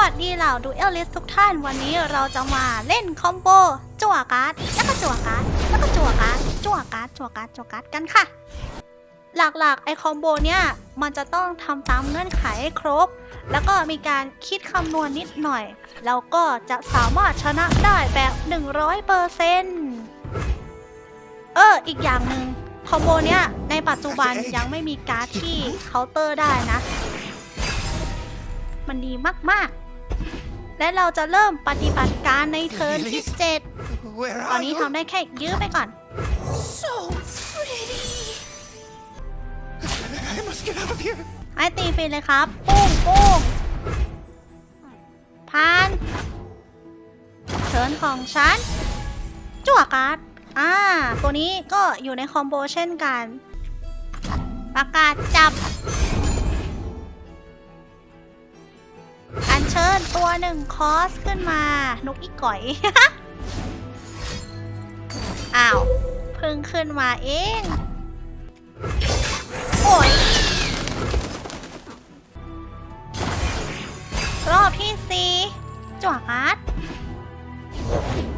วัสดีเหล่าดูเอลลิสทุกท่านวันนี้เราจะมาเล่นคอมโบจั่วการ์ดแล้วก็จั่วการ์ดแล้วก็จั่วการ์ดจั่วการ์ดจั่วการ์ดจั่วการ์ดกันค่ะ หลักๆไอคอมโบเนี่ยมันจะต้องทำตามเงื่อนไขให้ครบ แล้วก็มีการคิดคำนวณนิดหน่อย แล้วก็จะสามารถชนะได้แบบ100%เอออีกอย่างหนึ่งคอมโบเนี้ยในปัจจุบันยังไม่มีการ์ดที่เคาน์เตอร์ได้นะ มันดีมาก ๆ และเราจะเริ่มปฏิบัติการในเทิร์นที่7 Where ตอน are นี้ you? ทำได้แค่ยื้อไปก่อน So pretty. I must get out of here. ให้ตีฟรีเลยครับปุ้งปุ้งพานเทิร์นของฉัน จั่วการ์ดอ่า ตัวนี้ก็อยู่ในคอมโบเช่นกัน ประกาศจับ หนึ่งคอสขึ้นมา นกอีก่อย อ้าว เพิ่งขึ้นมาเอง โอ้ย รอบที่สี่จั่วการ์ด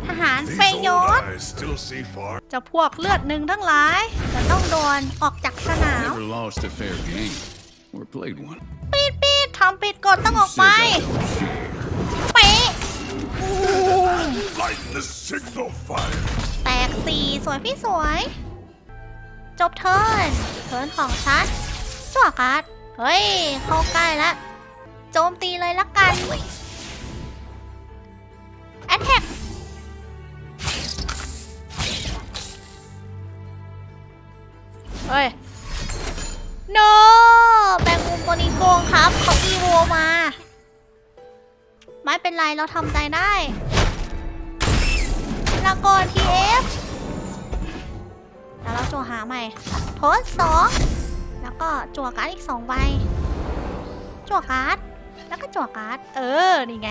ทหารเฟย These ย old ศ eyes still see far. จะพวกเลือดหนึ่งทั้งหลาย จะต้องโดนออกจากสนาม Never lost a fair game or played one. ปีดปีดทำปิดกฎต้องออกไป แตกสี่สวยพี่สวย จบเทิร์นเทิร์นของฉันจั่วการ์ดเฮ้ย เข้าใกล้แล้วโจมตีเลยละกันแอตแทกเฮ้ย โน แบงมุมตัวนี้โกงครับ เขาอีโวมา ไม่เป็นไรเราทำใจได้ ลากอนทีเอฟแล้วเราจั่วหาใหม่โพสสองแล้วก็จั่วการ์ดอีกสองใบจั่วการ์ดแล้วก็จั่วการ์ดเออนี่ไง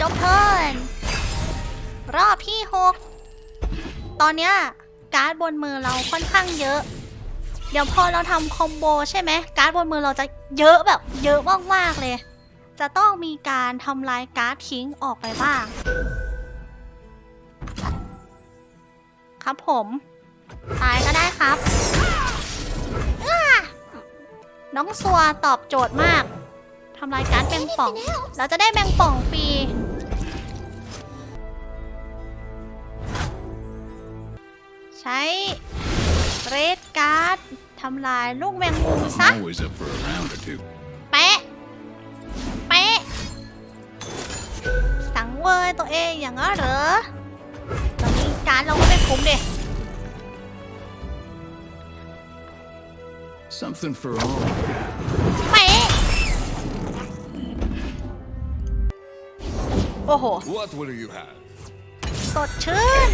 จบเทิร์นรอบที่6ตอนเนี้ยการ์ดบนมือเราค่อนข้างเยอะ เดี๋ยวพอเราทำคอมโบใช่ไหมการ์ดบนมือเราจะเยอะแบบ เยอะมากๆเลย จะต้องมีการทำลายการ์ดทิ้งออกไปบ้าง ครับผม ตายก็ได้ครับอ้าน้องซัวตอบโจทย์มากทำลายการ์ดแมงป่อง เราจะได้แมงป่องฟรีใช้เรดการ์ดทำลายลูกแมงมุมซะ I'm always up for a round or two. เป๊ะเป๊ะสังเวยตัวเองอย่างนั้นเหรอต อนนี้การดเราก็ไม่คุ้มเด็ Something for all. เป๊ะโอ้โห What will you have? สดชื่น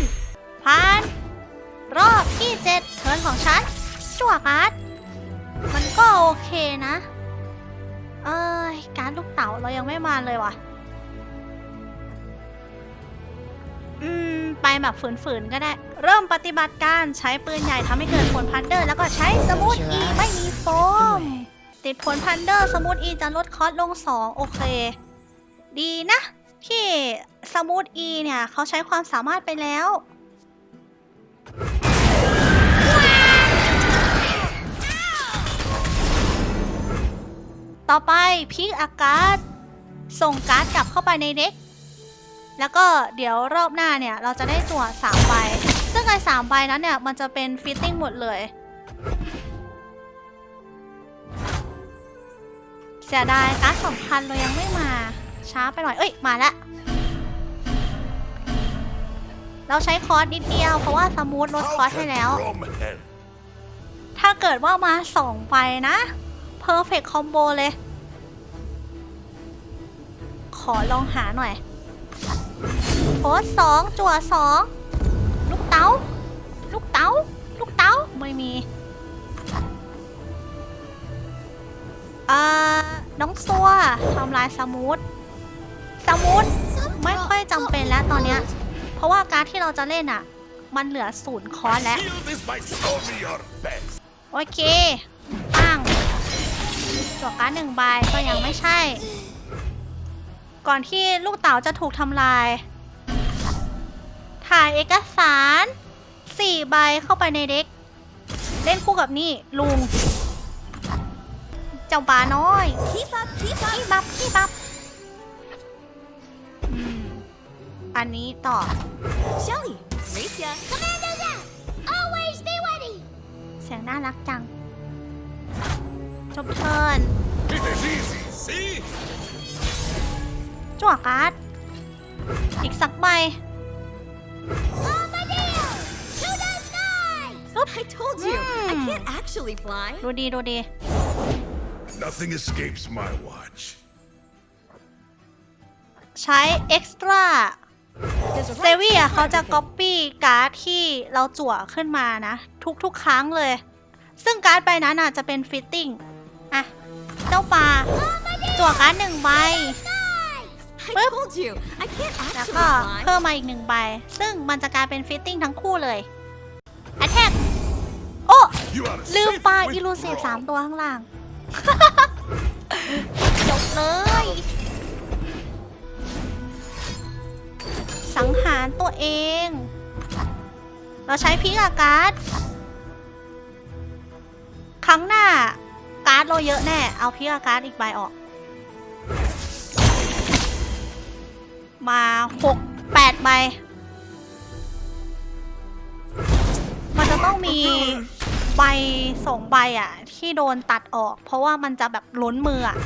ผ่าน รอบที่เจ็ดเทิร์นของฉันจั่วการ์ดมันก็โอเคนะ เอ้ย การดลูกเต๋าเรายังไม่มาเลยว่ะ อืม ไปแบบฝืนๆก็ได้ เริ่มปฏิบัติการใช้ปืนใหญ่ทำให้เกิดผลพันเดอร์ แล้วก็ใช้สมูทอีไม่มีโฟม ติดผลพันเดอร์สมูทอีจะลดคอสลง 2 โอเค ดีนะ ที่สมูทอีเนี่ย เขาใช้ความสามารถไปแล้วต่อไปพีคอากาศ ส่งการ์ดกลับเข้าไปในเด็ก แล้วก็เดี๋ยวรอบหน้าเนี่ยเราจะได้จั่วสามใบ ซึ่งไอ้สามใบนั้นเนี่ยมันจะเป็นฟิตติ้งหมดเลย เสียดายการ์ดสำคัญเรายังไม่มา ช้าไปหน่อย เอ้ย มาแล้ว เราใช้คอร์สนิดเดียว เพราะว่าสมูทลดคอร์สให้แล้ว ถ้าเกิดว่ามาสองใบนะ Perfect Combo เลย ขอลองหาหน่อย โพสสองจั่วสองลูกเต๋าลูกเต๋าลูกเต๋าไม่มีเอ่าน้องซัวทำลายสมูทสมูทไม่ค่อยจำเป็นแล้วตอนเนี้ยเพราะว่าการที่เราจะเล่นอะ มันเหลือศูนย์คอร์สแล้ว โอเคตั้งจั่วการหนึ่งใบก็ยังไม่ใช่ ก่อนที่ลูกเต๋าจะถูกทำลาย ถ่ายเอกสารสี่ใบเข้าไปในเด็ก เล่นคู่กับนี่ ลุง เจ้าปลาน้อย Keep up, keep ขี้ up. บับขี้บับอืมอันนี้ต่อ Shelly, race ya. Commando Zap, always be ready. เสียงน่ารักจัง จบเทิร์น It is easy, see? จั่วการ์ดอีกสักใบ Armadillo, to the sky. I told you, I Hmm. can't actually fly. ดูดีดูดี Nothing escapes my watch. ใช้เอ็กซ์ตร้า There's a เซวีอะเขาจะก๊อปปี้การ์ดที่เราจั่วขึ้นมานะ ทุกๆ ครั้งเลย ซึ่งการ์ดใบนั้นอะจะเป็นฟิตติ้ง อะ เจ้าปลาจั่วการ์ดหนึ่งใบ I told you, I can't แล้ว actually ก็ fly. เพิ่มมาอีกหนึ่งใบ ซึ่งมันจะกลายเป็นฟิตติ้งทั้งคู่เลย a t t a c k โอ้ You are ลืม safe ปลา with อิลูเซฟ Brawl. สามตัวข้างล่าง จบเลย สังหารตัวเอง เราใช้พิกาการ์ด ครั้งหน้า การ์ดเราเยอะแน่ เอาพิกาการ์ดอีกใบออก มาหกแปดใบ มันจะต้องมีใบสองใบอะ ที่โดนตัดออก เพราะว่ามันจะแบบล้นมืออะ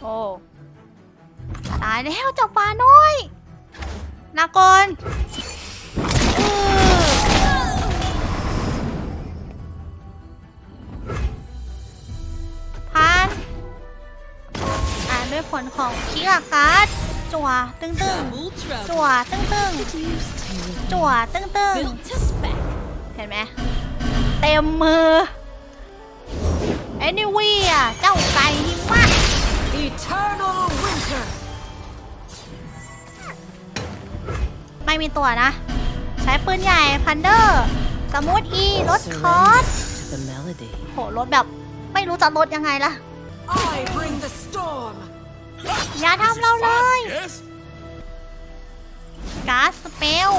โอ้ตายแล้วเจ้าปลาน้อยนากรอือ ของคิกาการ์ดจั่วตึ้งตึ้ง Double trouble. จั่วตึ้งตึ้ง Used to. จั่วตึ้งตึ้ง Built to spec. เห็นไหมเต็มมือไอ้นี่วีอะเจ้าไก่หิมะ Eternal winter. ไม่มีตัวนะ ใช้ปืนใหญ่พันเดอร์สมูทอีรถคอร์ส to the melody. โหรถแบบไม่รู้จะรถยังไงล่ะ อย่าทำเราเลย Yes? การ์ดสเปล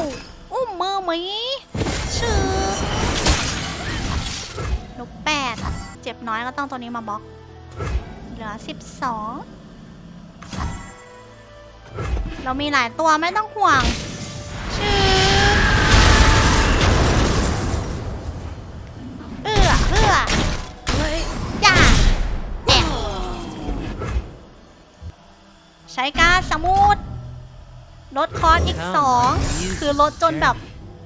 อุ้มมือหมีชื่อลูกแปดเจ็บน้อยก็ต้องตัวนี้มาบล็อก เหลือสิบสองเรามีหลายตัวไม่ต้องห่วง ช้การดสมูทลดคอร์สอีกสองคือลดจนแบบ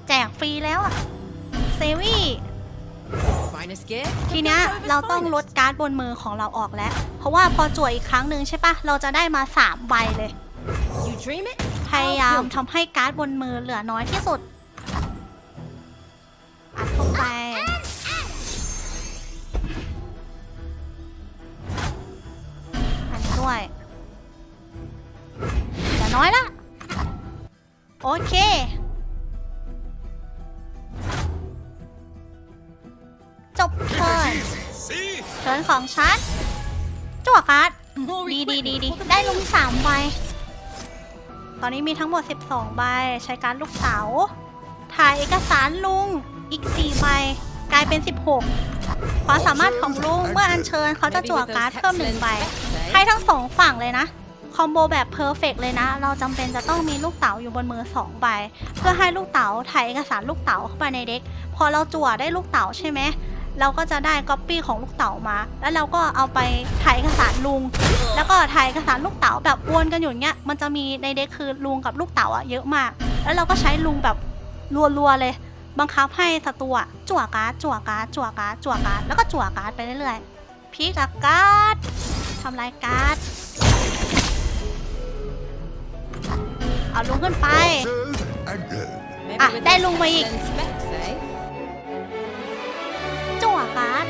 แจกฟรีแล้วอะเซวี่ Finest gift. ทีเนี้ยเราต้องลดการ์ดบนมือของเราออกแล้ว เพราะว่าพอจั่วอีกครั้งหนึ่งใช่ปะเราจะได้มา3ใบเลย You dream it. พยายามทำให้การ์ดบนมือเหลือน้อยที่สุด โอเค จบเทิร์นเทิร์นของฉันจั่วการ์ดดีดีดีดีได้ลุงสามใบ ตอนนี้มีทั้งหมด 12 ใบ ใช้การลูกเต๋าถ่ายเอกสารลุง อีก 4 ใบ กลายเป็น 16 ความสามารถของลุงเมื่ออัญเชิญเขาจะจั่วการ์ดเพิ่มหนึ่งใบ ให้ทั้งสองฝั่งเลยนะ คอมโบแบบเพอร์เฟกเลยนะ เราจำเป็นจะต้องมีลูกเต๋าอยู่บนมือ2ใบ เพื่อให้ลูกเต๋าถ่ายเอกสารลูกเต๋าเข้าไปในเด็ก พอเราจั่วได้ลูกเต๋าใช่ไหม เราก็จะได้ก๊อปปี้ของลูกเต๋ามา แล้วเราก็เอาไปถ่ายเอกสารลุง แล้วก็ถ่ายเอกสารลูกเต๋าแบบวนกันอยู่เงี้ย มันจะมีในเด็กคือลุงกับลูกเต๋าอะเยอะมาก แล้วเราก็ใช้ลุงแบบรัวๆเลย บังคับให้ศัตรูจั่วการ์ดจั่วการ์ดจั่วการ์ดจั่วการ์ดแล้วก็จั่วการ์ดไปเรื่อยๆพีกับการ์ดทำลายการ์ด เอาลุงขึ้นไป Serve and go. Maybe Ah, with dai those lung ma ik. excellent specs, eh? จั่วการ์ด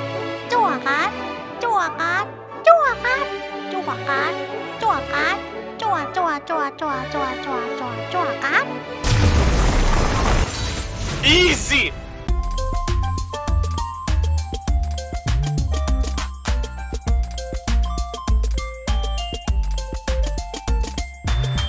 จั่วการ์ดจั่วการ์ดจั่วการ์ดจั่วการ์ดจั่วการ์ดจั่วจั่วจั่วจั่วจั่วจั่วจั่วจั่วการ์ด Easy!